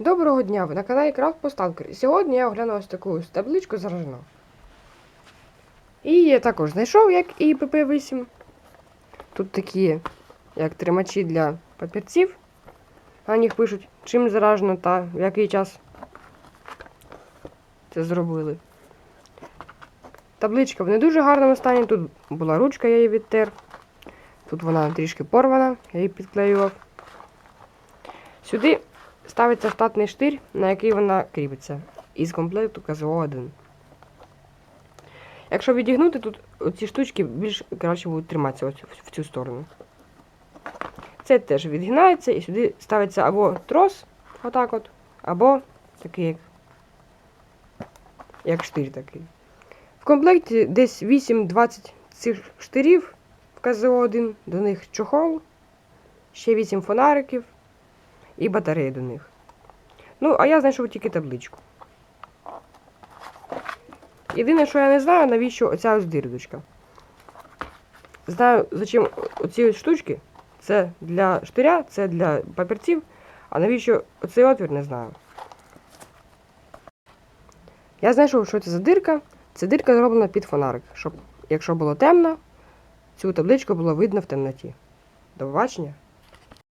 Доброго дня! Ви на каналі Крафт Посталкер. Сьогодні я огляну ось таку табличку заражено. І я також знайшов, як і ПП-8. Тут такі, як тримачі для папірців. На них пишуть, чим заражено та в який час це зробили. Табличка в не дуже гарному стані. Тут була ручка, я її відтер. Тут вона трішки порвана, я її підклеював. Сюди ставиться штатний штир, на який вона кріпиться. Із комплекту КЗО-1. Якщо відігнути, тут ці штучки більш краще будуть триматися в цю сторону. Це теж відгинається і сюди ставиться або трос, отак от, або такий як, як штир такий. В комплекті десь 8-20 цих штирів в КЗО-1, до них чохол, ще 8 фонариків і батареї до них. Ну, а я знайшов тільки табличку. Єдине, що я не знаю, навіщо оця ось дирдочка. Знаю, зачем оці ось штучки. Це для штиря, це для папірців, а навіщо оцей отвір не знаю. Я знайшов, що це за дирка. Це дирка зроблена під фонарик, щоб, якщо було темно, цю табличку було видно в темноті. До побачення!